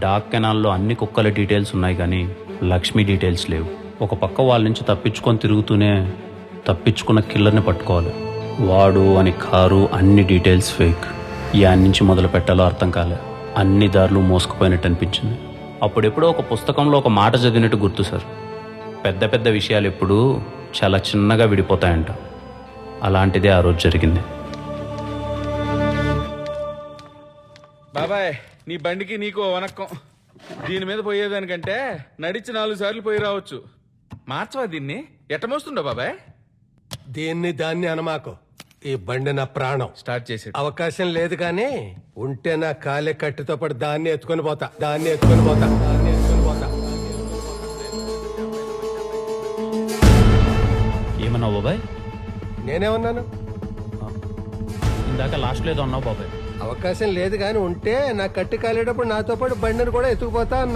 Dock కెనాల్లో అన్ని కుక్కల details ఉన్నాయి కానీ లక్ష్మి డీటెయిల్స్ లేవు. ఒక పక్క వాళ్ళ నుంచి తప్పించుకొని తిరుగుతూనే తప్పించుకున్న కిల్లర్ని పట్టుకోవాలి. వాడు అని కారు అన్ని డీటెయిల్స్ ఫేక్. యాన్ నుంచి మొదలు పెట్టాలో అర్థం కాలే. అన్ని దారులు మోసుకుపోయినట్టు అనిపించింది. అప్పుడెప్పుడో ఒక పుస్తకంలో ఒక మాట చదివినట్టు గుర్తు సార్. పెద్ద పెద్ద విషయాలు ఎప్పుడూ చాలా చిన్నగా విడిపోతాయంట. అలాంటిదే ఆ రోజు జరిగింది. బాబాయ్ నీ బండికి నీకు ఓ వనక్కం. దీని మీద పోయేదానికంటే నడిచి నాలుగు సార్లు పోయి రావచ్చు. మార్చవా దీన్ని? ఎట్టమోస్తుండో బాబాయ్? దీన్ని దాన్ని అనమాకు. ఈ బండి నా ప్రాణం. స్టార్ట్ చేసి అవకాశం లేదు కానీ ఉంటే నా కాలే కట్టితో పాటు దాన్ని ఎత్తుకొని పోతా. దాన్ని ఎత్తుకొని పోతా. దాన్ని ఎత్తుకొని పోతా. ఏమన్నావు బాబాయ్? నేనేమన్నాను? ఇందాక లాస్ట్లో ఏదో అన్నావు బాబాయ్. అవకాశం లేదు కానీ ఉంటే నా కట్టి కాలేటప్పుడు నాతో పాటు బండిని కూడా ఎత్తుకుపోతా అన్న.